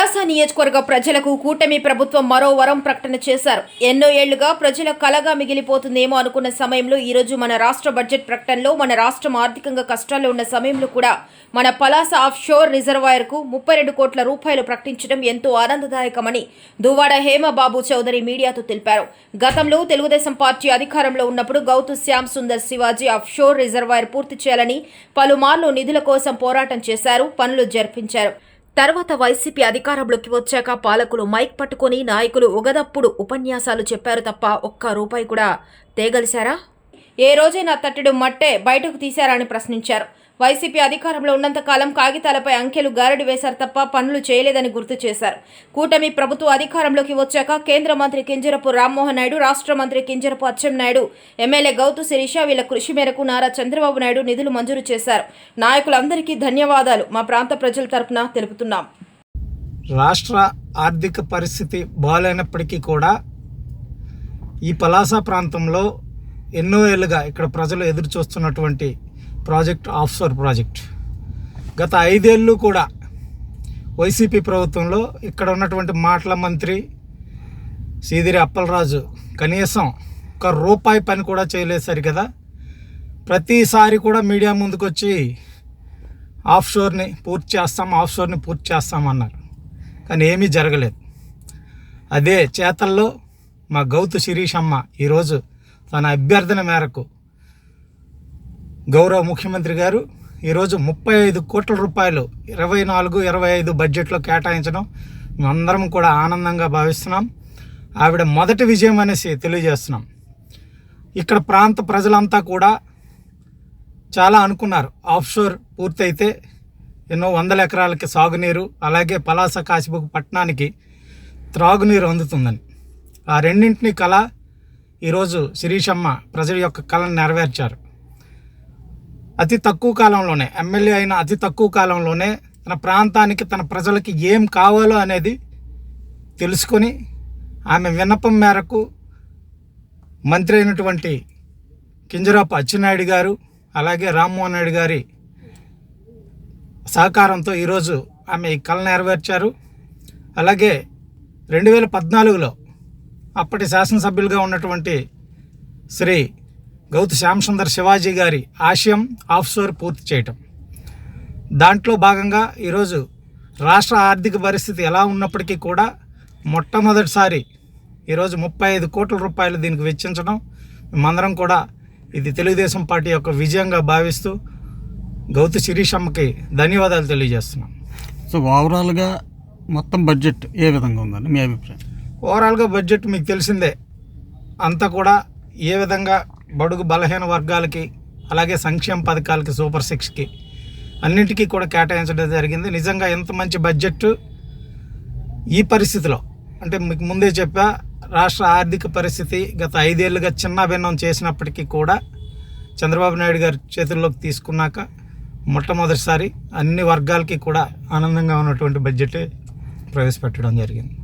పలాస నియోజకవర్గ ప్రజలకు కూటమి ప్రభుత్వం మరో వరం ప్రకటన చేశారు. ఎన్నో ఏళ్ళుగా ప్రజల కలగా మిగిలిపోతుందేమో అనుకున్న సమయంలో ఈరోజు మన రాష్ట్ర బడ్జెట్ ప్రకటనలో మన రాష్ట్రం ఆర్థికంగా కష్టాల్లో ఉన్న సమయంలో కూడా మన పలాస ఆఫ్ షోర్ రిజర్వాయర్కు ముప్పై రెండు కోట్ల రూపాయలు ప్రకటించడం ఎంతో ఆనందదాయకమని దువ్వాడ హేమబాబు చౌదరి మీడియాతో తెలిపారు. గతంలో తెలుగుదేశం పార్టీ అధికారంలో ఉన్నప్పుడు Gouthu Shyam Sundar Shivaji offshore reservoir పూర్తి చేయాలని పలుమార్లు నిధుల కోసం పోరాటం చేశారు పనులు జరిపించారు. తర్వాత వైసీపీ అధికారంలోకి వచ్చాక పాలకులు మైక్ పట్టుకొని నాయకులు ఉగదప్పుడు ఉపన్యాసాలు చెప్పారు తప్ప ఒక్క రూపాయి కూడా తేగలిశారా? ఏ రోజైనా తట్టెడు మట్టే బయటకు తీశారని ప్రశ్నించారు. వైసీపీ అధికారంలో ఉన్నంతకాలం కాగితాలపై అంకెలు గారడి వేశారు తప్ప పనులు చేయలేదని గుర్తు చేశారు. కూటమి ప్రభుత్వ అధికారంలోకి వచ్చాక కేంద్ర మంత్రి కింజరపు రామ్మోహన్ నాయుడు రాష్ట్ర మంత్రి కింజరపు అచ్చెన్నాయుడు ఎమ్మెల్యే గౌతు శిరీష వీళ్ళ కృషి మేరకు నారా చంద్రబాబు నాయుడు నిధులు మంజూరు చేశారు. నాయకులందరికీ ధన్యవాదాలు. మా ప్రాంత ప్రజల తరపున తెలుపుతున్నాం. రాష్ట్ర ఆర్థిక పరిస్థితి బాగాలేనప్పటికీ కూడా ఈ పలాస ప్రాంతంలో ఎన్నో ఏళ్ళుగా ఇక్కడ ప్రజలు ఎదురు చూస్తున్నటువంటి ప్రాజెక్ట్ ఆఫ్షోర్ ప్రాజెక్ట్. గత ఐదేళ్ళు కూడా వైసీపీ ప్రభుత్వంలో ఇక్కడ ఉన్నటువంటి మాటల మంత్రి సీదిరి అప్పలరాజు కనీసం ఒక రూపాయి పని కూడా చేయలేదు సరి కదా ప్రతిసారి కూడా మీడియా ముందుకు వచ్చి ఆఫ్షోర్ని పూర్తి చేస్తాం ఆఫ్షోర్ని పూర్తి చేస్తామన్నారు కానీ ఏమీ జరగలేదు. అదే చేతల్లో మా గౌతు అమ్మ ఈరోజు తన అభ్యర్థన మేరకు గౌరవ ముఖ్యమంత్రి గారు ఈరోజు ముప్పై ఐదు కోట్ల రూపాయలు ఇరవై నాలుగు ఇరవై ఐదు బడ్జెట్లో కేటాయించడం మేమందరం కూడా ఆనందంగా భావిస్తున్నాం. ఆవిడ మొదటి విజయం అనేసి తెలియజేస్తున్నాం. ఇక్కడ ప్రాంత ప్రజలంతా కూడా చాలా అనుకున్నారు. ఆఫ్షోర్ పూర్తయితే ఎన్నో వందల ఎకరాలకి సాగునీరు అలాగే పలాస కాశీబుక్ పట్టణానికి త్రాగునీరు అందుతుందని. ఆ రెండింటిని కళ ఈరోజు శిరీషమ్మ ప్రజల యొక్క కళను నెరవేర్చారు. అతి తక్కువ కాలంలోనే ఎమ్మెల్యే అయిన అతి తక్కువ కాలంలోనే తన ప్రాంతానికి తన ప్రజలకి ఏం కావాలో అనేది తెలుసుకొని ఆమె విన్నపం మేరకు మంత్రి అయినటువంటి కింజరాపు అచ్చెన్నాయుడు గారు అలాగే రామ్మోహన్ నాయుడు గారి సహకారంతో ఈరోజు ఆమె ఈ కళ నెరవేర్చారు. అలాగే రెండు వేల పద్నాలుగులో అప్పటి శాసనసభ్యులుగా ఉన్నటువంటి శ్రీ గౌతు శ్యామసుందర్ శివాజీ గారి ఆశయం ఆఫ్షోర్ పూర్తి చేయటం. దాంట్లో భాగంగా ఈరోజు రాష్ట్ర ఆర్థిక పరిస్థితి ఎలా ఉన్నప్పటికీ కూడా మొట్టమొదటిసారి ఈరోజు ముప్పై ఐదు కోట్ల రూపాయలు దీనికి వెచ్చించడం మేమందరం కూడా ఇది తెలుగుదేశం పార్టీ యొక్క విజయంగా భావిస్తూ గౌతు శిరీషమ్మకి ధన్యవాదాలు తెలియజేస్తున్నాం. సో ఓవరాల్గా మొత్తం బడ్జెట్ ఏ విధంగా ఉందండి? మీ అభిప్రాయం? ఓవరాల్గా బడ్జెట్ మీకు తెలిసిందే. అంతా కూడా ఏ విధంగా బడుగు బలహీన వర్గాలకి అలాగే సంక్షేమ పథకాలకి సూపర్ సిక్స్కి అన్నింటికీ కూడా కేటాయించడం జరిగింది. నిజంగా ఎంత మంచి బడ్జెట్ ఈ పరిస్థితిలో. అంటే మీకు ముందే చెప్పా రాష్ట్ర ఆర్థిక పరిస్థితి గత ఐదేళ్ళుగా చిన్న భిన్నం చేసినప్పటికీ కూడా చంద్రబాబు నాయుడు గారి చేతుల్లోకి తీసుకున్నాక మొట్టమొదటిసారి అన్ని వర్గాలకి కూడా ఆనందంగా ఉన్నటువంటి బడ్జెట్ ప్రవేశపెట్టడం జరిగింది.